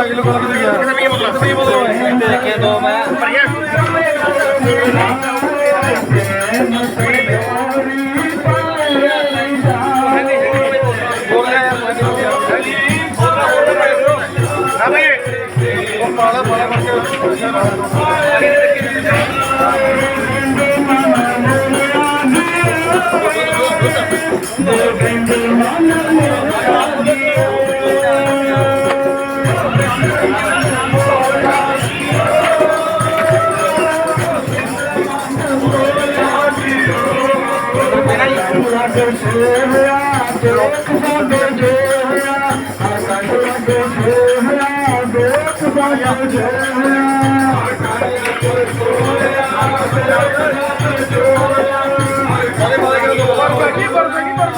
ਆ ਖੜਾ ਕਿਲੋ ਕੋਲ ਕਿੱਥੇ ਗਿਆ ਕਿੱਥੇ ਬੋਲਣਾ ਕਿੱਥੇ ਬੋਲਣਾ ਦੇ ਕੇ ਦੋ ਮੈਂ ਬੋਲ ਰਿਹਾ ਯਾਰ ਮੈਂ ਕਿਹਾ ਹਾਂ ਬਈ ਉਹ ਪਾਲਾ ਪਾਲਾ ਸਾਰੇ ਪਾਲੇ ਕਿਲੋ ਦੋ ਵਾਰ ਕੀ ਪਰ ਕੀ ਪਰ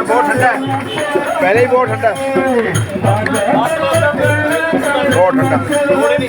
ਬਹੁਤ ਠੰਡਾ ਹੈ ਪਹਿਲੇ ਹੀ ਬਹੁਤ ਠੰਡਾ ਬਹੁਤ ਠੰਡਾ ਥੋੜੇ ਨਹੀਂ